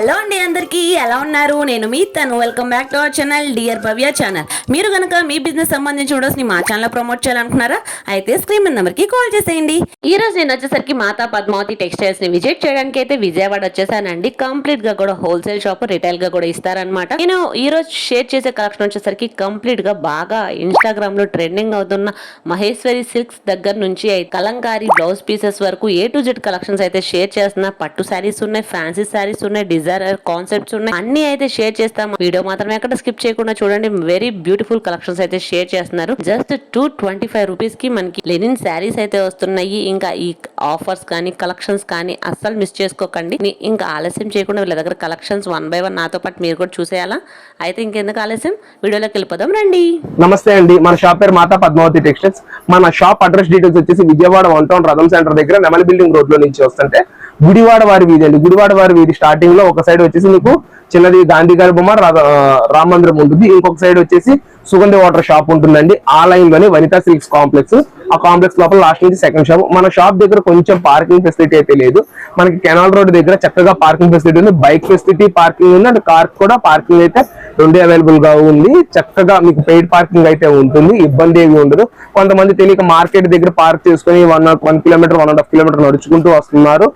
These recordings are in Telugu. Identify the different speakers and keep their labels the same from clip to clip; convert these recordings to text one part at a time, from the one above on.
Speaker 1: హలో అండి అందరికీ ఎలా ఉన్నారు? నేను మీ తను. Welcome back to our channel dear Bhavya channel మీరు కనుక మీ బిజినెస్ సంబంధించిన వీడియోస్ని మా ఛానల్ ప్రమోట్ చేయాలనుకున్నారా అయితే స్క్రీన్ నెంబర్కి నెంబర్కి కాల్ చేసేయండి. ఈ రోజు నేను వచ్చేసరికి మాతా పద్మావతి టెక్స్టైల్స్ని విజిట్ చేయడానికి అయితే విజయవాడ వచ్చేసానండి. కంప్లీట్గా కూడా హోల్సేల్ షాప్ రిటైల్గా కూడా ఇస్తారనమాట నేను ఈ రోజు షేర్ చేసే కలెక్షన్ వచ్చేసరికి కంప్లీట్గా బాగా ఇన్స్టాగ్రామ్లో ట్రెండింగ్ అవుతున్న మహేశ్వరి సిల్క్స్ దగ్గర నుంచి కలంకారీ బ్లౌజ్ పీసెస్ వరకు ఏ టు జెడ్ కలెక్షన్స్ అయితే షేర్ చేస్తున్నా. పట్టు శారీస్ ఉన్నాయి ఫ్యాన్సీ శారీస్ ఉన్నాయి డిజైనర్ కాన్సెప్ట్స్ ఉన్నాయి. అన్ని అయితే షేర్ చేస్తాం వీడియో మాత్రం ఎక్కడ స్కిప్ చేయకుండా చూడండి. వెరీ బ్యూటిఫుల్ కలెక్షన్స్ అయితే షేర్ చేస్తున్నారు. జస్ట్ టూ ట్వంటీ ఫైవ్ రూపీస్కి మనకి లెనిన్ శారీస్ అయితే వస్తున్నాయి. ఇంకా ఈ ఆఫర్స్ కానీ కలెక్షన్స్ కానీ అస్సలు మిస్ చేసుకోకండి. ఇంకా ఆలస్యం చేయకుండా వీళ్ళ దగ్గర కలెక్షన్స్ వన్ బై వన్ నాతో పాటు మీరు కూడా చూసేయాలా? అయితే ఇంకెందుకు ఆలస్యం? వీడియోలోకి వెళ్ళిపోదాం రండి.
Speaker 2: నమస్తే అండి. మన షాప్ పేరు మాతా పద్మావతి టెక్స్టైల్స్ మన షాప్ అడ్రస్ డీటెయిల్స్ వచ్చేసి Vijayawada one town Ratham centre దగ్గర నెమలి బిల్డింగ్ రోడ్లో నుంచి వస్తుంటే గుడివాడ వారి వీధి అండి. గుడివాడ వారి వీధి స్టార్టింగ్లో ఒక సైడ్ వచ్చేసి మీకు చిన్నది గాంధీ గారి బొమ్మ రా- రామ మందిరం ఉంటుంది. ఇంకొక సైడ్ వచ్చేసి సుగంధి వాటర్ షాప్ ఉంటుందండి. ఆ లైన్లోనే వనితా సిల్క్స్ కాంప్లెక్స్ ఆ కాంప్లెక్స్ లోపల లాస్ట్ నుంచి సెకండ్ షాప్ మన షాప్ దగ్గర కొంచెం పార్కింగ్ ఫెసిలిటీ అయితే లేదు. మనకి కెనాల్ రోడ్ దగ్గర చక్కగా పార్కింగ్ ఫెసిలిటీ ఉంది. బైక్ ఫెసిలిటీ పార్కింగ్ ఉంది. అండ్ కార్ కూడా పార్కింగ్ అయితే రెండు అవైలబుల్గా ఉంది. చక్కగా మీకు పెయిడ్ పార్కింగ్ అయితే ఉంటుంది. ఇబ్బంది ఏమి ఉండదు. కొంతమంది తెలియక మార్కెట్ దగ్గర పార్క్ చేసుకుని one one kilometre one and half kilometre నడుచుకుంటూ వస్తున్నారు.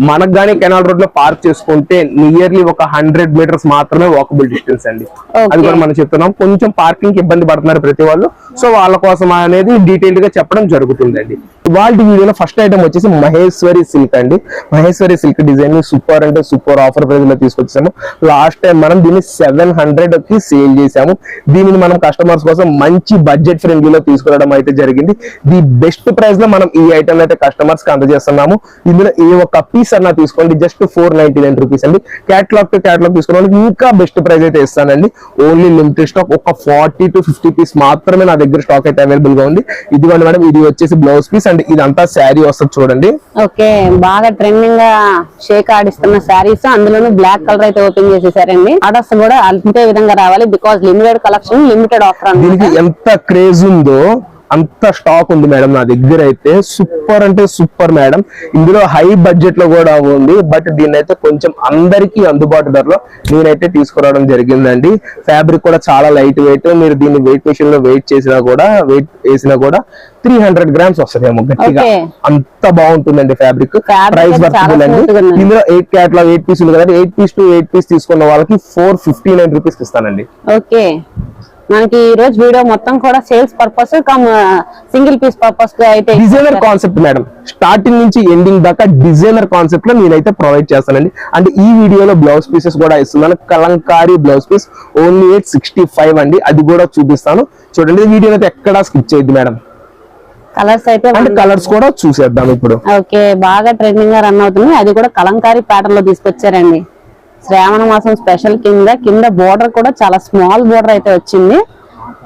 Speaker 2: మనకు గానీ కెనాల్ రోడ్లో పార్క్ చేసుకుంటే నియర్లీ ఒక హండ్రెడ్ మీటర్స్ మాత్రమే వాకబుల్ డిస్టెన్స్ అండి. అది కూడా మనం చెప్తున్నాం. కొంచెం పార్కింగ్ ఇబ్బంది పడుతున్నారు ప్రతి వాళ్ళు. సో వాళ్ళ కోసం అనేది డీటెయిల్డ్గా చెప్పడం జరుగుతుందండి. వాళ్ళ వీడియోలో ఫస్ట్ ఐటమ్ వచ్చేసి మహేశ్వరి సిల్క్ అండి. మహేశ్వరి సిల్క్ డిజైన్ సూపర్ అంటే సూపర్ ఆఫర్ ప్రైస్లో తీసుకొచ్చాము లాస్ట్ టైం మనం దీన్ని సెవెన్ హండ్రెడ్కి సేల్ చేసాము. దీనిని మనం కస్టమర్స్ కోసం మంచి బడ్జెట్ ఫ్రెండ్లీలో తీసుకురావడం అయితే జరిగింది. ది బెస్ట్ ప్రైస్లో మనం ఈ ఐటమ్ అయితే కస్టమర్స్కి అందజేస్తున్నాము. ఇందులో ఏ ఒక్క పీస్ అన్నా తీసుకోండి. Just four ninety nine rupees అండి. క్యాటలాగ్ టు క్యాటలాగ్ తీసుకున్న వాళ్ళకి ఇంకా బెస్ట్ ప్రైస్ అయితే ఇస్తానండి. ఓన్లీ లిమిటెడ్ స్టాక్ ఒక ఫార్టీ టు ఫిఫ్టీ పీస్ మాత్రమే నా దగ్గర స్టాక్ అయితే అవైలబుల్గా ఉంది. ఇదిగోండి మేడం ఇది వచ్చేసి బ్లౌజ్ పీస్ అండ్ ఇదంతా శారీ వస్తుంది చూడండి.
Speaker 3: ఓకే బాగా ట్రెండింగ్గా షేక్ ఆడిస్తున్న శారీస్ అందులోనూ బ్లాక్ కలర్ అయితే ఓపెన్ చేసేసారండి. ఆర్డర్స్ కూడా అంతే విధంగా రావాలి because limited collection limited offer
Speaker 2: దీనికి ఎంత క్రేజ్ ఉందో అంత స్టాక్ ఉంది మేడం నా దగ్గర అయితే సూపర్ అంటే సూపర్ మేడం. ఇందులో హై బడ్జెట్లో కూడా ఉంది. బట్ దీన్ని అయితే కొంచెం అందరికీ అందుబాటు ధరలో నేనైతే తీసుకురావడం జరిగిందండి. ఫ్యాబ్రిక్ కూడా చాలా లైట్ వెయిట్ మీరు దీన్ని వెయిట్ మెషిన్లో వెయిట్ చేసినా కూడా వెయిట్ వేసినా కూడా త్రీ హండ్రెడ్ గ్రామ్స్ వస్తుందేమో గట్టిగా.
Speaker 3: Okay.
Speaker 2: అంత బాగుంటుందండి ఫ్యాబ్రిక్ ప్రైస్ వర్తబుల్ అండి. ఇందులో ఎయిట్ క్యాట్లాగ్ ఎయిట్ పీస్ ఉంది కదా eight piece to eight piece తీసుకున్న వాళ్ళకి ఫోర్ ఫిఫ్టీ నైన్ రూపీస్ ఇస్తానండి.
Speaker 3: ఓకే. మనకి ఈ రోజు వీడియో మొత్తం కూడా sales purpose come single piece purpose అయితే
Speaker 2: డిజైనర్ కాన్సెప్ట్ మేడం స్టార్టింగ్ నుంచి ఎండింగ్ దాకా డిజైనర్ కాన్సెప్ట్లో నేనైతే ప్రొవైడ్ చేస్తానండి. అండ్ ఈ వీడియోలో బ్లౌజ్ పీసెస్ కూడా ఇస్తున్నాను. Kalamkari blouse piece only eight sixty five అండి. అది కూడా చూపిస్తాను. చూడండి ఈ వీడియో అయితే ఎక్కడా స్కిప్ చేయొద్దు మేడం
Speaker 3: కలర్స్ అయితే
Speaker 2: అండ్ కలర్స్ కూడా చూసేద్దాం ఇప్పుడు.
Speaker 3: ఓకే బాగా ట్రెండింగ్గా రన్ అవుతుంది అది కూడా కలంకారీ ప్యాటర్న్లో తీసుకొచ్చారండి. శ్రావణ మాసం స్పెషల్ కింద కింద బోర్డర్ కూడా చాలా స్మాల్ బోర్డర్ అయితే వచ్చింది.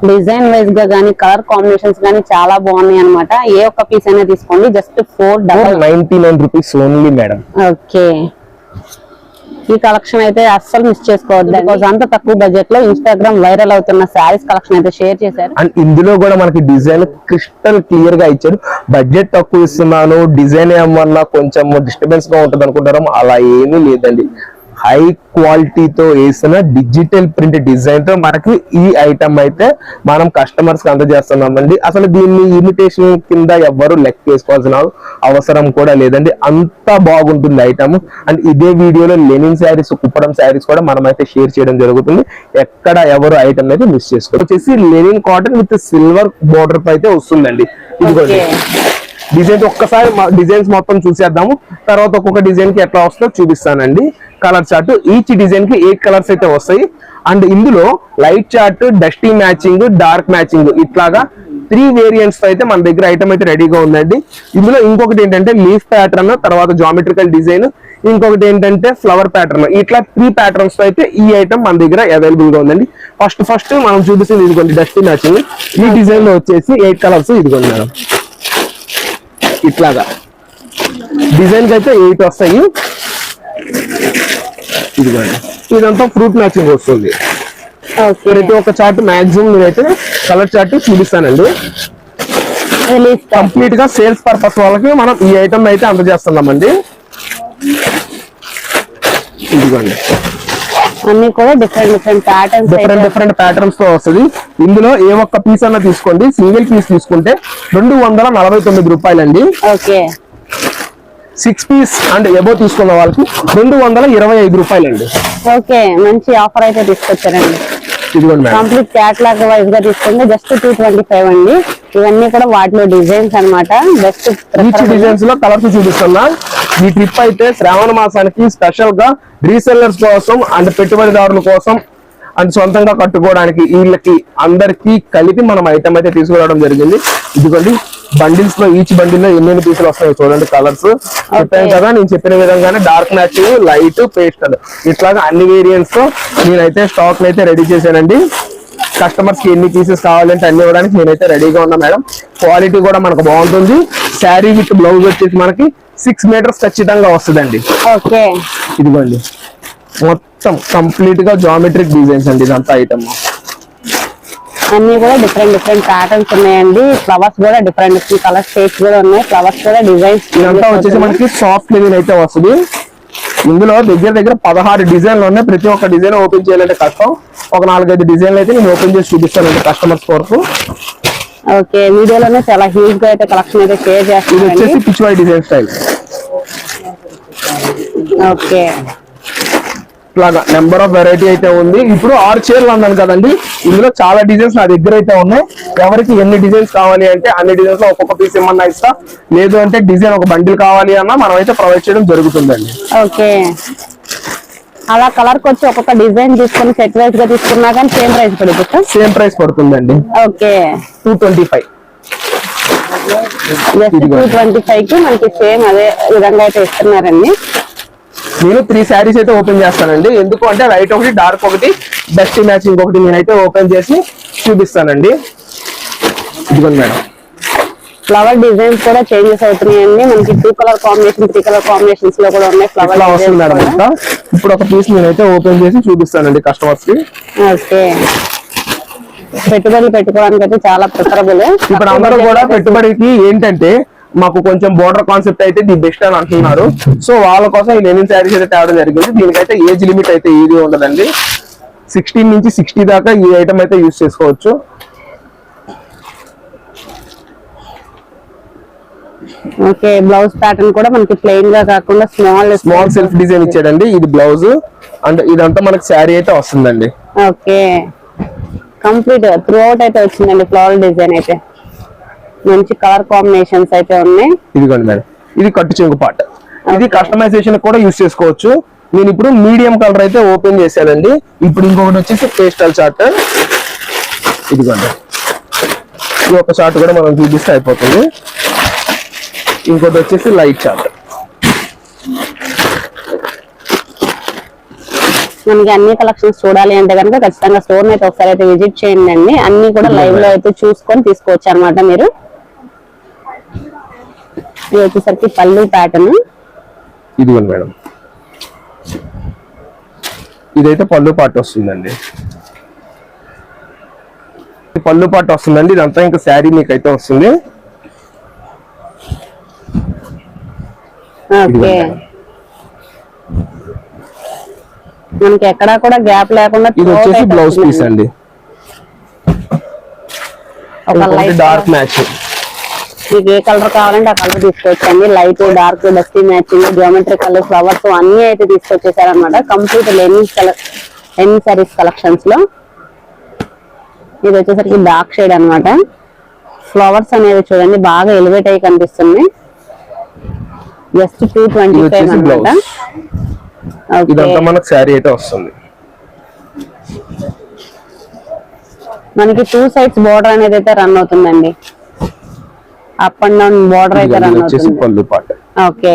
Speaker 3: డిజైన్ వైజ్గా గానీ కలర్ కాంబినేషన్స్ గానీ చాలా బాగున్నాయి అన్నమాట. ఏ ఒక్క పీస్ అయినా తీసుకోండి. Just four double
Speaker 2: ninety nine rupees only madam
Speaker 3: okay. ఈ కలెక్షన్ అయితే అస్సలు మిస్ చేసుకోవద్దు బికాజ్ అంత తక్కువ బడ్జెట్లో ఇన్స్టాగ్రామ్ వైరల్ అవుతున్న శారీస్ కలెక్షన్ అయితే షేర్ చేశారు.
Speaker 2: అండ్ ఇందులో కూడా మనకి డిజైన్ క్రిస్టల్ క్లియర్గా ఇచ్చాడు బడ్జెట్ తక్కువ ఇస్తున్నాను. డిజైన్ ఏమన్నా కొంచెం డిస్టర్బెన్స్గా ఉంటుంది అనుకుంటారు అలా ఏమీ లేదండి. హై క్వాలిటీతో వేసిన డిజిటల్ ప్రింట్ డిజైన్తో మనకి ఈ ఐటమ్ అయితే మనం కస్టమర్స్కి అందజేస్తున్నామండి. అసలు దీన్ని ఇమిటేషన్ కింద ఎవ్వరు లెక్క వేసుకోవాల్సిన అవసరం కూడా లేదండి. అంత బాగుంటుంది ఐటమ్. అండ్ ఇదే వీడియోలో లెనిన్ శారీస్ కుప్పడం శారీస్ కూడా మనం అయితే షేర్ చేయడం జరుగుతుంది. ఎక్కడ ఎవరు ఐటమ్ అయితే మిస్ చేసుకోవచ్చు వచ్చేసి linen cotton with silver border పై అయితే వస్తుందండి. ఇదిగోండి. డిజైన్స్ ఒక్కసారి డిజైన్స్ మొత్తం చూసేద్దాము. తర్వాత ఒక్కొక్క డిజైన్కి ఎట్లా వస్తుందో చూపిస్తానండి. కలర్ చార్ట్ ఈచ్ డిజైన్కి ఎయిట్ కలర్స్ అయితే వస్తాయి. అండ్ ఇందులో light chart dusty matching dark matching ఇట్లాగా త్రీ వేరియంట్స్ అయితే మన దగ్గర ఐటమ్ అయితే రెడీగా ఉందండి. ఇందులో ఇంకొకటి ఏంటంటే లీఫ్ ప్యాటర్న్ తర్వాత జామెట్రికల్ డిజైన్ ఇంకొకటి ఏంటంటే ఫ్లవర్ ప్యాటర్న్ ఇట్లా త్రీ ప్యాటర్న్స్తో అయితే ఈ ఐటమ్ మన దగ్గర అవైలబుల్గా ఉందండి. ఫస్ట్ ఫస్ట్ మనం చూపిస్తుంది ఇదిగోండి డస్టీ మ్యాచింగ్ ఈ డిజైన్లో వచ్చేసి ఎయిట్ కలర్స్ ఇదిగోండి మేడం. ఇట్లాగా. డిజైన్కి అయితే ఎయిట్ వస్తాయి. ఇదిగోండి ఇదంతా ఫ్రూట్ మ్యాచింగ్ వస్తుంది. ప్రతి ఒక్క చార్ట్ మాక్సిమం నేనైతే కలర్ చార్ట్ చూపిస్తానండి. కంప్లీట్గా. సేల్స్ పర్పస్ వాళ్ళకి మనం ఈ ఐటమ్ అయితే అందజేస్తున్నామండి. ఇదిగోండి.
Speaker 3: అన్ని కూడా different different patterns
Speaker 2: different different ప్యాటర్న్స్తో వస్తుంది. ఇందులో ఏ ఒక్క పీస్ అన్న తీసుకోండి. సింగిల్ పీస్ తీసుకుంటే రెండు వందల నలభై తొమ్మిది రూపాయలండి.
Speaker 3: Okay.
Speaker 2: Six piece and above తీసుకున్న వాళ్ళకి రెండు వందల ఇరవై ఐదు రూపాయలండి.
Speaker 3: ఓకే మంచి ఆఫర్ అయితే తీసుకొచ్చారండి. కంప్లీట్ క్యాట్లాగ్ వైజ్గా తీసుకుంటే జస్ట్ టూ ట్వంటీ ఫైవ్ అండి. ఇవన్నీ కూడా వాటిలో డిజైన్స్ అన్నమాట. బెస్ట్
Speaker 2: ఈచ్ డిజైన్స్లో కలర్స్ చూపిస్తున్నా. ఈ ట్రిప్ అయితే శ్రావణ మాసానికి స్పెషల్గా రీసెల్లర్స్ కోసం అండ్ పెట్టుబడిదారుల కోసం అండ్ సొంతంగా కట్టుకోవడానికి వీళ్ళకి అందరికి కలిపి మనం ఐటమ్ అయితే తీసుకురావడం జరిగింది. ఇదిగోండి. బండిల్స్లో ఈచ్ బండిల్లో ఎన్నెన్ని పీసులు వస్తాయో చూడండి కలర్స్. చెప్పాను కదా నేను చెప్పిన విధంగానే డార్క్ మ్యాచింగ్ లైట్ పేస్టల్ ఇట్లాగా అన్ని వేరియంట్స్తో నేనైతే స్టాక్ అయితే రెడీ చేశానండి. కస్టమర్స్కి ఎన్ని పీసెస్ కావాలంటే అన్ని ఇవ్వడానికి నేనైతే రెడీగా ఉన్నా మేడం. క్వాలిటీ కూడా మనకు బాగుంటుంది. శారీ విత్ బ్లౌజ్ వచ్చేసి మనకి సిక్స్ మీటర్స్ ఖచ్చితంగా వస్తుందండి.
Speaker 3: ఓకే
Speaker 2: ఇదిగోండి. మొత్తం కంప్లీట్గా జామెట్రిక్ డిజైన్స్ అండి ఇదంతా ఐటమ్
Speaker 3: అన్ని కూడా డిఫరెంట్ డిఫరెంట్ ప్యాటర్న్స్ ఉన్నాయండి. ఫ్లవర్స్ కూడా డిఫరెంట్ డిఫరెంట్ కలర్ షేప్స్ కూడా ఉన్నాయి. ఫ్లవర్స్ కూడా డిజైన్స్
Speaker 2: ఇదంతా వచ్చేసి మనకి సాఫ్ట్ లెనిన్ అయితే వస్తుంది. ఇందులో దగ్గర దగ్గర పదహారు డిజైన్లు ఉన్నాయి. ప్రతి ఒక్క డిజైన్ ఓపెన్ చేయాలంటే కష్టం. ఒక నాలుగైదు డిజైన్లు అయితే నేను ఓపెన్ చేసి చూపిస్తానండి కస్టమర్స్ కొరకు.
Speaker 3: ఓకే వీడియోలోనే చాలా హ్యూజ్గా అయితే కలెక్షన్ అయితే షేర్
Speaker 2: ఇది
Speaker 3: చేస్తున్నారండి
Speaker 2: వచ్చేసి పిచ్వాయ్ డిజైన్ స్టైల్.
Speaker 3: ఓకే.
Speaker 2: ఇట్లాగా నెంబర్ ఆఫ్ వెరైటీ అయితే ఉంది. ఇప్పుడు ఆరు చీరలు అన్నాను కదండి. ఇందులో చాలా డిజైన్స్ నా దగ్గర అయితే ఉన్నాయి. ఎవరికి ఎన్ని డిజైన్స్ కావాలి అంటే అన్ని డిజైన్స్లో ఒక్కొక్క పీస్ ఇమ్మన్నా ఇస్తా. లేదు అంటే డిజైన్ ఒక బండిల్ కావాలి అన్నా మనం అయితే ప్రొవైడ్ చేయడం జరుగుతుందండి.
Speaker 3: ఓకే. అలా కలర్ వచ్చి ఒక్కొక్క డిజైన్ తీసుకుని సెట్ వైజ్గా తీసుకున్నా కానీ సేమ్ ప్రైస్ పడిపోతా
Speaker 2: సేమ్ ప్రైస్ పడుతుందండి.
Speaker 3: Okay.
Speaker 2: Two twenty five
Speaker 3: just two twenty ఫైవ్కి మనకి సేమ్ అదే విధంగా అయితే ఇస్తున్నారండి.
Speaker 2: నేను త్రీ శారీస్ అయితే ఓపెన్ చేస్తానండి. ఎందుకు అంటే లైట్ ఒకటి డార్క్ ఒకటి బెస్ట్ మ్యాచింగ్ ఒకటి నేనైతే ఓపెన్ చేసి చూపిస్తానండి. ఇదిగోండి మేడం.
Speaker 3: ఫ్లవర్ డిజైన్స్ కూడా చేంజెస్ అవుతున్నాయండి. మనకి two colour combination three colour కాంబినేషన్స్లో కూడా ఉన్నాయి ఫ్లవర్
Speaker 2: వస్తుంది మేడం ఇంకా ఇప్పుడు ఒక పీస్ నేనైతే ఓపెన్ చేసి చూపిస్తానండి కస్టమర్స్కి.
Speaker 3: ఓకే. పెట్టుబడులు పెట్టుకోవడానికి అయితే చాలా ప్రిఫరబుల్
Speaker 2: ఇప్పుడు అందరూ కూడా పెట్టుబడికి ఏంటంటే మాకు కొంచెం బోర్డర్ కాన్సెప్ట్ అయితే ది బెస్ట్ అని అంటున్నారు. సో వాళ్ళ కోసం ఈ లెనిన్ శారీస్ అయితే తేవడం జరిగింది. దీనికైతే ఏజ్ లిమిట్ అయితే ఏది ఉండదండి. సిక్స్టీన్ నుంచి సిక్స్టీ దాకా ఈ ఐటమ్ అయితే యూస్ చేసుకోవచ్చు.
Speaker 3: ఓకే బ్లౌజ్ ప్యాటర్న్ కూడా మనకి ప్లెయిన్గా కాకుండా స్మాల్
Speaker 2: స్మాల్ సెల్ఫ్ డిజైన్ ఇచ్చాడండి. ఇది బ్లౌజ్ అండ్ ఇదంతా మనకి శారీ అయితే వస్తుందండి.
Speaker 3: ఓకే కంప్లీట్ త్రూ అవుట్ అయితే వచ్చిందండి. ఫ్లవర్ డిజైన్ అయితే. మంచి కలర్ కాంబినేషన్స్ అయితే ఉన్నాయి.
Speaker 2: ఇదిగోండి మేడం. ఇది కట్టు చెంగు పాట. ఇది కస్టమైజేషన్ కూడా యూస్ చేసుకోవచ్చు. నేను ఇప్పుడు మీడియం కలర్ అయితే ఓపెన్ చేశానండి. ఇప్పుడు ఇంకొకటి వచ్చేసి పేస్టల్ చార్ట్ ఇదిగోండి. ఈ ఒక చార్ట్ కూడా మనం చూపిస్తే అయిపోతుంది. ఇంకోటి వచ్చేసి లైట్ చార్ట్
Speaker 3: మనకి అన్ని కలెక్షన్స్ చూడాలి అంటే కనుక ఖచ్చితంగా స్టోర్ అయితే ఒకసారి అయితే విజిట్ చేయండి అన్ని కూడా లైవ్లో అయితే చూసుకొని తీసుకోవచ్చు అనమాట మీరు. ఇది వచ్చేసరికి పళ్ళు ప్యాటర్న్
Speaker 2: ఇదిగోండి మేడం. ఇదైతే పళ్ళు పాటు వస్తుందండి. పళ్ళు పాటు వస్తుందండి. ఇదంతా ఇంకా శారీ మీకు అయితే వస్తుంది
Speaker 3: మనకి ఎక్కడా కూడా గ్యాప్ లేకుండా
Speaker 2: ఇది వచ్చేసి బ్లౌజ్ పీస్. అండి. డార్క్ మ్యాచ్
Speaker 3: మీకు ఏ కలర్ కావాలంటే ఆ కలర్ తీసుకోవచ్చండి light dark dusty matching geometry colour flowers అన్ని అయితే తీసుకొచ్చేసారు అనమాట complete linen colour linen saris కలెక్షన్స్లో. ఇది వచ్చేసరికి డార్క్ షేడ్ అన్నమాట. ఫ్లవర్స్ అనేవి చూడండి బాగా ఎలివేట్ అయ్యి కనిపిస్తుంది. జస్ట్ టూ ట్వంటీ
Speaker 2: ఇది
Speaker 3: ఫైవ్
Speaker 2: వచ్చేసి
Speaker 3: అనమాట
Speaker 2: బ్లౌజ్ ఇదంతా మనకు శారీ అయితే వస్తుంది.
Speaker 3: మనకి టూ సైడ్స్ బోర్డర్ అనేది అయితే రన్ అవుతుందండి. అప్ అండ్ డౌన్ బోర్డర్ అయితే
Speaker 2: పళ్ళు పాట.
Speaker 3: ఓకే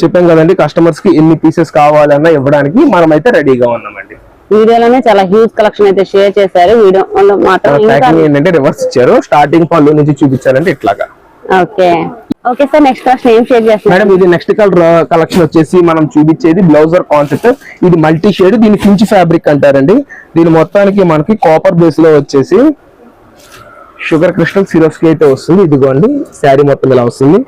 Speaker 2: చెప్పాం కదండి కస్టమర్స్కి ఎన్ని పీసెస్ కావాలన్నా ఇవ్వడానికి మనం అయితే రెడీగా ఉన్నామండి.
Speaker 3: వీడియోలోనే చాలా హ్యూజ్ కలెక్షన్ అయితే షేర్ చేశారు. వీడియో మాత్రం
Speaker 2: ఏంటంటే రివర్స్ ఇచ్చారు. స్టార్టింగ్ పళ్ళు నుంచి చూపించారంటే ఇట్లాగా.
Speaker 3: Okay okay sir next collection ఏం షేర్ చేస్తున్నారు?
Speaker 2: మేడం ఇది నెక్స్ట్ కలర్ కలెక్షన్ వచ్చేసి మనం చూపించేది బ్లౌజర్ కాన్సెప్ట్ ఇది మల్టీ షేడ్ దీని ఫించ్ ఫ్యాబ్రిక్ అంటారండి. దీని మొత్తానికి మనకి కాపర్ బేస్లో వచ్చేసి షుగర్ క్రిస్టల్ సిరప్స్కి అయితే వస్తుంది. ఇదిగోండి శారీ మొత్తం ఇలా వస్తుంది.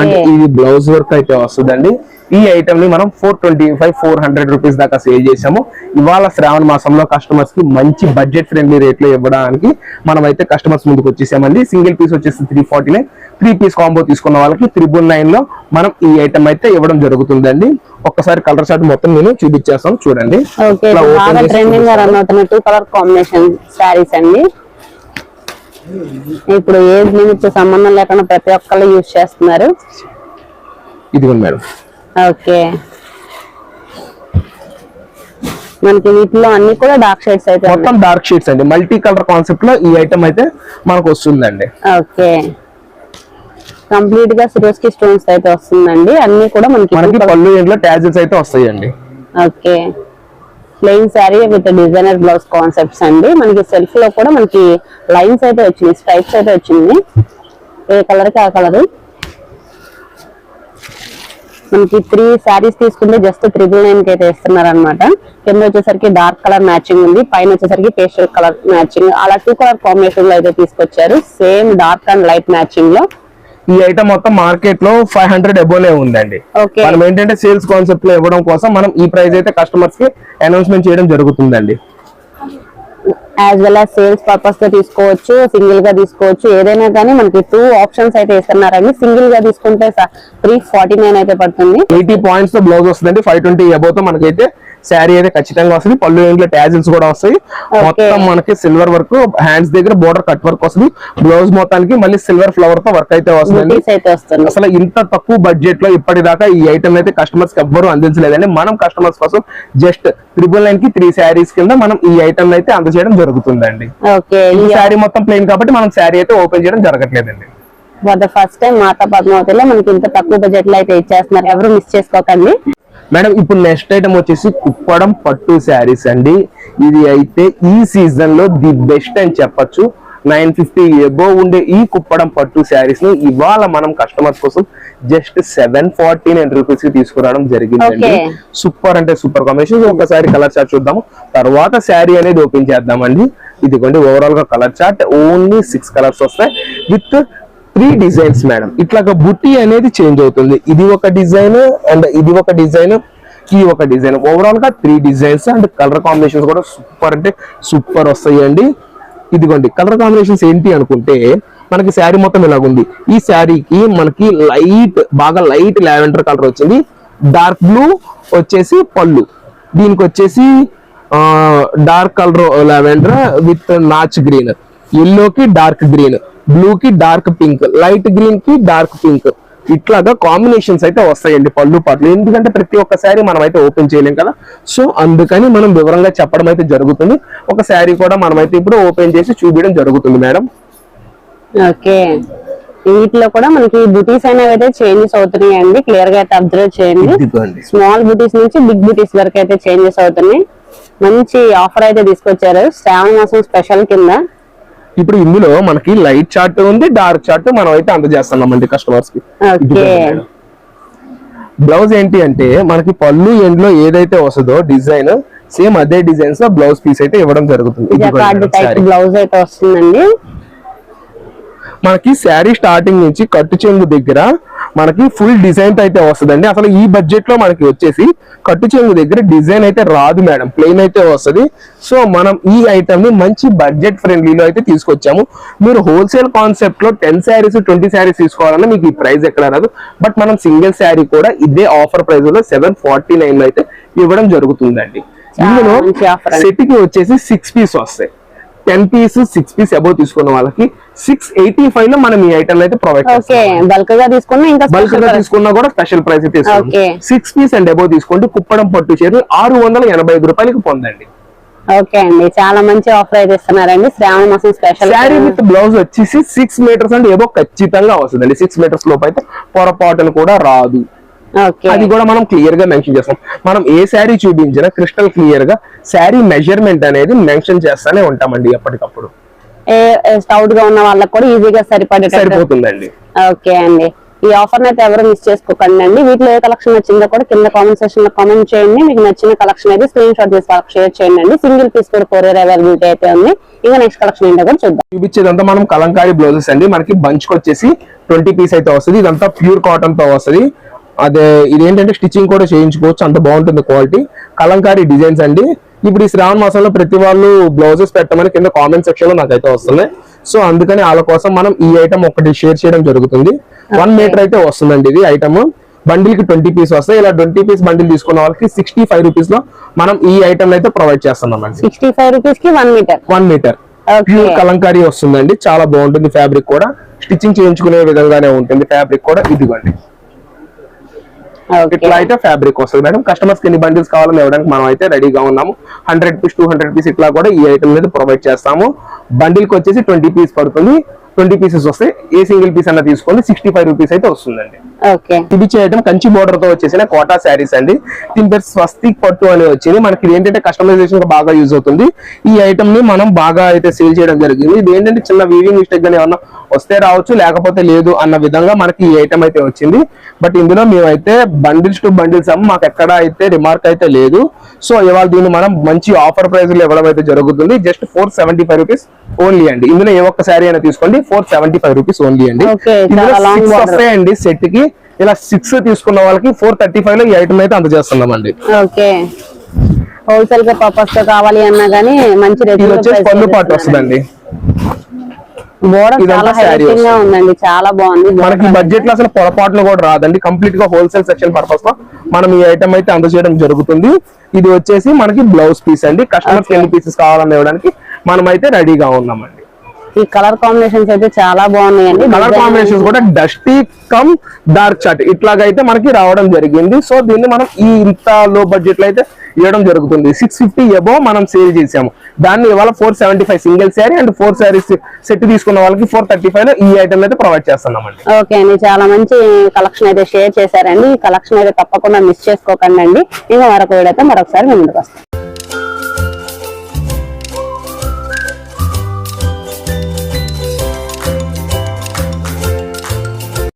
Speaker 2: అండ్ ఇది బ్లౌజ్ వర్క్ అయితే వస్తుందండి. ఈ ఐటమ్ని మనం four twenty five four hundred rupees దాకా సేల్ చేసాము ఇవాళ శ్రావణ మాసంలో కస్టమర్స్కి మంచి బడ్జెట్ ఫ్రెండ్లీ రేట్లో ఇవ్వడానికి మనం అయితే కస్టమర్స్ ముందుకు వచ్చేసామండి. సింగిల్ పీస్ వచ్చేసి three forty nine three piece combo తీసుకున్న వాళ్ళకి త్రిబుల్ నైన్లో మనం ఈ ఐటమ్ అయితే ఇవ్వడం జరుగుతుందండి. ఒక్కసారి కలర్ చార్ట్ మొత్తం నేను చూపించేస్తాను. చూడండి.
Speaker 3: కలర్ కాంబినేషన్ అండి. ఇప్పుడు ఏజ్ లిమిట్ సంబంధం లేకుండా ప్రతి ఒక్కళ్ళు యూజ్ చేస్తున్నారు?
Speaker 2: ఇదిగోండి మేడం.
Speaker 3: ఓకే. మనకి వీటిలో అన్ని కూడా డార్క్ షేడ్స్ అయితే
Speaker 2: మొత్తం డార్క్ షీట్స్ అండి. మల్టీ కలర్ కాన్సెప్ట్లో ఈ ఐటమ్ అయితే మనకు వస్తుందండి.
Speaker 3: ఓకే. కంప్లీట్గా సిరోస్కి స్టోన్స్ అయితే వస్తుందండి. అన్ని కూడా మనకి
Speaker 2: మనకి పళ్ళు ఎండ్లో ట్యాజెస్ అయితే వస్తాయండి.
Speaker 3: Okay. Plain sari with designer blouse concepts అండి. మనకి సెల్ఫ్లో కూడా మనకి లైన్స్ అయితే వచ్చింది స్ట్రైప్స్ అయితే వచ్చింది ఏ కలర్కి ఆ కలర్ మనకి త్రీ శారీస్ తీసుకుంటే జస్ట్ త్రిబుల్ నైన్కి అయితే ఇస్తున్నారు అనమాట కింద వచ్చేసరికి డార్క్ కలర్ మ్యాచింగ్ ఉంది పైన వచ్చేసరికి పేస్టల్ కలర్ మ్యాచింగ్ అలా టూ కలర్ కాంబినేషన్లో అయితే తీసుకొచ్చారు. సేమ్ డార్క్ అండ్ లైట్ మ్యాచింగ్లో.
Speaker 2: ఈ ఐటమ్ మొత్తం మార్కెట్లో ఫైవ్ హండ్రెడ్ అబోనే ఉందండి. మనం ఏంటంటే సేల్స్ కాన్సెప్ట్లో ఇవ్వడం కోసం మనం ఈ ప్రైస్ అయితే కస్టమర్స్కి అనౌన్స్మెంట్ చేయడం జరుగుతుందండి.
Speaker 3: యాజ్ వెల్ యాజ్ సేల్స్ పర్పస్గా తీసుకోవచ్చు సింగిల్గా తీసుకోవచ్చు ఏదైనా కానీ మనకి టూ ఆప్షన్స్ అయితే ఇస్తున్నారండి. సింగిల్గా తీసుకుంటే త్రీ ఫార్టీ నైన్ అయితే పడుతుంది.
Speaker 2: ఎయిటీ పాయింట్స్తో బ్లౌజ్ వస్తుందండి. ఫైవ్ ట్వంటీ అబౌ తో మనకైతే శారీ అయితే ఖచ్చితంగా వస్తుంది. పళ్ళు ఇంట్లో ట్యాజిల్స్ కూడా వస్తాయి. మొత్తం మనకి సిల్వర్ వర్క్ హ్యాండ్స్ దగ్గర బోర్డర్ కట్ వర్క్ వస్తుంది. బ్లౌజ్ మొత్తానికి మళ్ళీ సిల్వర్ ఫ్లవర్తో వర్క్ అయితే
Speaker 3: వస్తుంది.
Speaker 2: అసలు ఇంత తక్కువ బడ్జెట్లో ఇప్పటిదాకా ఈ ఐటమ్ అయితే కస్టమర్స్కి ఎవ్వరూ అందించలేదండి. మనం కస్టమర్స్ కోసం జస్ట్ త్రిబుల్ నైన్కి త్రీ శారీస్ కింద మనం ఈ ఐటమ్ అయితే అందజేయడం జరుగుతుందండి.
Speaker 3: ఓకే.
Speaker 2: ఈ శారీ మొత్తం ప్లెయిన్ కాబట్టి మనం శారీ అయితే ఓపెన్ చేయడం జరగట్లేదండి.
Speaker 3: For the first time Mata పద్మావతిలో మనకి ఇంత తక్కువ బడ్జెట్లో అయితే ఇచ్చేస్తున్నారు. ఎవరు మిస్ చేసుకోకండి.
Speaker 2: మేడం ఇప్పుడు నెక్స్ట్ ఐటమ్ వచ్చేసి కుప్పడం పట్టు శారీస్ అండి. ఇది అయితే ఈ సీజన్లో ది బెస్ట్ అని చెప్పొచ్చు. నైన్ ఫిఫ్టీ ఎబో ఉండే ఈ కుప్పడం పట్టు శారీస్ని ఇవాళ మనం కస్టమర్స్ కోసం జస్ట్ సెవెన్ ఫార్టీ నైన్ రూపీస్కి తీసుకురావడం జరిగిందండి. సూపర్ అంటే సూపర్ కాంబినేషన్ ఒకసారి కలర్ చార్ట్ చూద్దాము. తర్వాత శారీ అనేది ఓపెన్ చేద్దామండి. ఇదిగోండి ఓవరాల్గా colour chart only six colours వస్తాయి. With three designs madam. ఇట్లాగా బుట్టి అనేది చేంజ్ అవుతుంది. ఇది ఒక డిజైన్ అండ్ ఇది ఒక డిజైన్ ఈ ఒక డిజైన్. ఓవరాల్గా three designs and colour combinations కూడా సూపర్ అంటే సూపర్ వస్తాయండి. ఇదిగోండి కలర్ కాంబినేషన్స్ ఏంటి అనుకుంటే మనకి శారీ మొత్తం ఇలాగుంది. ఈ శారీకి మనకి లైట్ బాగా లైట్ లావెండర్ కలర్ వచ్చింది. డార్క్ బ్లూ వచ్చేసి పళ్ళు. దీనికి వచ్చేసి డార్క్ కలర్ లావెండర్ విత్ నాచ్ గ్రీన్. ఎల్లోకి డార్క్ గ్రీన్ బ్లూ కి డార్క్ పింక్ లైట్ గ్రీన్కి డార్క్ పింక్ ఇట్లాగా కాంబినేషన్స్ అయితే వస్తాయండి పళ్ళు పట్లు ఎందుకంటే ప్రతి ఒక్క శారీ మనం అయితే ఓపెన్ చేయలేం కదా. సో అందుకని మనం వివరంగా చెప్పడం అయితే జరుగుతుంది. ఒక శారీ కూడా మనం అయితే ఇప్పుడు ఓపెన్ చేసి చూపించడం జరుగుతుంది మేడం.
Speaker 3: ఓకే. వీటిలో కూడా మనకి బుటీస్ అనేవి అయితే చేంజెస్ అవుతున్నాయి అండి క్లియర్గా అయితే అబ్జర్వ్ చేయండి. స్మాల్ బుటీస్ నుంచి బిగ్ బుటీస్ వరకు అయితే చేంజెస్ అవుతున్నాయి. మంచి ఆఫర్ అయితే తీసుకొచ్చారు. శ్రావణ మాసం స్పెషల్ కింద.
Speaker 2: ఇప్పుడు ఇందులో మనకి లైట్ చార్ట్ ఉంది డార్క్ చార్ట్ మనం అయితే అందజేస్తున్నామండి
Speaker 3: కస్టమర్స్కి.
Speaker 2: బ్లౌజ్ ఏంటి అంటే మనకి పళ్ళు ఎండ్లో ఏదైతే వస్తుందో డిజైన్ సేమ్ అదే డిజైన్స్లో బ్లౌజ్ పీస్ అయితే ఇవ్వడం జరుగుతుంది.
Speaker 3: బ్లౌజ్ అయితే వస్తుందండి.
Speaker 2: మనకి శారీ స్టార్టింగ్ నుంచి కట్టు చెంగు దగ్గర మనకి ఫుల్ డిజైన్ అయితే వస్తుందండి. అసలు ఈ బడ్జెట్లో మనకి వచ్చేసి కట్టు చెంగు దగ్గర డిజైన్ అయితే రాదు మేడం. ప్లెయిన్ అయితే వస్తది. సో మనం ఈ ఐటమ్ని మంచి బడ్జెట్ ఫ్రెండ్లీలో అయితే తీసుకొచ్చాము. మీరు హోల్సేల్ కాన్సెప్ట్లో టెన్ శారీస్ ట్వంటీ శారీస్ తీసుకోవాలన్నా మీకు ఈ ప్రైస్ ఎక్కడ రాదు. బట్ మనం సింగిల్ శారీ కూడా ఇదే ఆఫర్ ప్రైస్లో సెవెన్ ఫార్టీ నైన్ అయితే ఇవ్వడం జరుగుతుందండి. ఇందులో. సెట్కి వచ్చేసి సిక్స్ పీస్ వస్తాయి. Ten piece six piece above తీసుకున్న వాళ్ళకి సిక్స్ ఎయిటీ ఫైవ్లో మనం ఈ ఐటమ్ అయితే ప్రొవైడ్
Speaker 3: బల్క్గా తీసుకున్నా ఇంకా బల్క్గా.
Speaker 2: తీసుకున్నా కూడా స్పెషల్ ప్రైస్ అయితే. సిక్స్ పీస్ అండ్ అబౌవ్ తీసుకోండి. కుప్పడం పట్టు చీరలు ఆరు వందల ఎనభై ఐదు రూపాయలకి పొందండి.
Speaker 3: ఓకే అండి. చాలా మంచి ఆఫర్ అయితే ఇస్తున్నారండి. శ్రావణ మాసం స్పెషల్
Speaker 2: శారీ విత్ బ్లౌజ్ వచ్చేసి సిక్స్ మీటర్స్ అంటే ఏవో ఖచ్చితంగా వస్తుందండి. సిక్స్ మీటర్స్ లోపు అయితే పొరపాటును కూడా రాదు. అది కూడా మనం క్లియర్గా మెన్షన్ చేస్తాం. మనం ఏ శారీ చూపించినా క్రిస్టల్ క్లియర్గా శారీ మెజర్మెంట్ అనేది మెన్షన్ చేస్తానే ఉంటామండి ఎప్పటికప్పుడు.
Speaker 3: స్టౌట్గా ఉన్న వాళ్ళకి కూడా ఈజీగా సరిపడేటట్టు.
Speaker 2: సరిపోతుందండి.
Speaker 3: ఓకే అండి. ఈ ఆఫర్ అయితే ఎవరు మిస్ చేసుకోకండి అండి. వీటిలో ఏ కలెక్షన్ నచ్చిందో కూడా కింద కామెంట్ సెక్షన్లో కామెంట్ చేయండి. మీకు నచ్చిన కలెక్షన్ అయితే స్క్రీన్ షాట్ చేసి వాళ్ళకి షేర్ చేయండి అండి. సింగిల్ పీస్ కూడా కొరియర్ అవైలబిలిటీ అయితే ఉంది. ఇక నెక్స్ట్ కలెక్షన్ ఏంటో కూడా చూద్దాం.
Speaker 2: చూపించేదంతా మనం కలంకారీ బ్లౌజెస్ అండి. మనకి బంచ్ వచ్చేసి ట్వంటీ పీస్ అయితే వస్తుంది. ఇదంతా ప్యూర్ కాటన్తో వస్తుంది. అదే ఇదేంటంటే స్టిచ్చింగ్ కూడా చేయించుకోవచ్చు. అంత బాగుంటుంది క్వాలిటీ కలంకారీ డిజైన్స్ అండి. ఇప్పుడు ఈ శ్రావణ మాసంలో ప్రతి వాళ్ళు బ్లౌజెస్ పెట్టమని కింద కామెంట్ సెక్షన్లో నాకైతే వస్తున్నాయి. సో అందుకని వాళ్ళ కోసం మనం ఈ ఐటమ్ ఒకటి షేర్ చేయడం జరుగుతుంది. వన్ మీటర్ అయితే వస్తుందండి ఇది ఐటమ్ బండిల్కి ట్వంటీ పీస్ వస్తాయి. ఇలా ట్వంటీ పీస్ బండిల్ తీసుకున్న వాళ్ళకి సిక్స్టీ ఫైవ్ రూపీస్లో మనం ఈ ఐటమ్ అయితే ప్రొవైడ్ చేస్తున్నాం అండి
Speaker 3: సిక్స్టీ ఫైవ్ రూపీస్కి one metre
Speaker 2: one metre. Pure kalamkari వస్తుందండి. చాలా బాగుంటుంది ఫ్యాబ్రిక్ కూడా. స్టిచ్చింగ్ చేయించుకునే విధంగానే ఉంటుంది ఫ్యాబ్రిక్ కూడా. ఇదిగోండి. ఇట్లా అయితే ఫ్యాబ్రిక్ వస్తుంది. మేడం కస్టమర్స్కి ఎన్ని బండిల్స్ కావాలని ఇవ్వడానికి మనం అయితే రెడీగా ఉన్నాము. Hundred piece two hundred piece ఇట్లా కూడా ఈ ఐటమ్ అనేది ప్రొవైడ్ చేస్తాము. బండిల్కి వచ్చేసి ట్వంటీ పీస్ పడుతుంది. ట్వంటీ పీసెస్ వస్తే ఏ సింగిల్ పీస్ అన్న తీసుకోండి. సిక్స్టీ ఫైవ్ రూపీస్ అయితే వస్తుందండి.
Speaker 3: ఓకే.
Speaker 2: చూపించే ఐటమ్ కంచి బోర్డర్తో వచ్చేసిన కోటా శారీస్ అండి. దీని పేరు స్వస్తిక్ పట్టు అని వచ్చింది. మనకి ఇది ఏంటంటే కస్టమైజేషన్ బాగా యూజ్ అవుతుంది. ఈ ఐటమ్ని మనం బాగా అయితే సేల్ చేయడం జరిగింది. ఇది ఏంటంటే చిన్న వీవింగ్ మిస్టేక్ గానీ ఏమన్నా వస్తే రావచ్చు లేకపోతే లేదు అన్న విధంగా మనకి ఈ ఐటమ్ అయితే వచ్చింది. బట్ ఇందులో మేమైతే బండిల్స్ టు బండిల్స్ అమ్మ మాకు ఎక్కడ అయితే రిమార్క్ అయితే లేదు. సో ఇవాళ దీన్ని మనం మంచి ఆఫర్ ప్రైస్లో ఇవ్వడం అయితే జరుగుతుంది. Just four seventy five rupees only అండి. ఇందులో ఏ ఒక్క శారీ అయినా తీసుకోండి. Four seventy five rupees only అండి.
Speaker 3: border.
Speaker 2: వస్తాయండి సెట్కి ఇలా సిక్స్ తీసుకున్న వాళ్ళకి ఫోర్ థర్టీ ఫైవ్లో ఈ ఐటమ్ అయితే అందజేస్తున్నామండి.
Speaker 3: ఓకే. హోల్సేల్గా పర్పస్తో కావాలి అన్నా గానీ మంచి రేట్
Speaker 2: వచ్చేసి పళ్ళు పాటు వస్తుందండి.
Speaker 3: బోర్డర్ చాలా హైలైటింగ్గా ఉందండి చాలా బాగుంది.
Speaker 2: మనకి బడ్జెట్లో అసలు పొరపాట్లు కూడా రాదండి. కంప్లీట్గా హోల్సేల్ సెక్షన్ పర్పస్లో మనం ఈ ఐటమ్ అయితే అందజేయడం జరుగుతుంది. ఇది వచ్చేసి మనకి బ్లౌజ్ పీస్ అండి. కస్టమర్స్ ఎన్ని పీసెస్ కావాలని ఇవ్వడానికి మనం అయితే రెడీగా ఉన్నామండి.
Speaker 3: ఈ కలర్ కాంబినేషన్స్ అయితే చాలా బాగున్నాయండి.
Speaker 2: కలర్ కాంబినేషన్స్ కూడా డస్టీ కమ్ డార్క్ చాట్ ఇట్లాగైతే మనకి రావడం జరిగింది. సో దీన్ని మనం ఈ ఇంత లో బడ్జెట్లో అయితే ఇవ్వడం జరుగుతుంది. సిక్స్ ఫిఫ్టీ ఎబో మనం సేల్ చేసాము దాన్ని ఇవాళ four seventy five single sari and four saris set తీసుకున్న వాళ్ళకి ఫోర్ థర్టీ ఫైవ్లో ఈ ఐటమ్ అయితే ప్రొవైడ్ చేస్తున్నామండి.
Speaker 3: ఓకే అండి. చాలా మంచి కలెక్షన్ అయితే షేర్ చేశారండి. ఈ కలెక్షన్ అయితే తప్పకుండా మిస్ చేసుకోకండి అండి ఇంకా మరొక వీడియో అయితే మరొకసారి ముందుకు వస్తాం.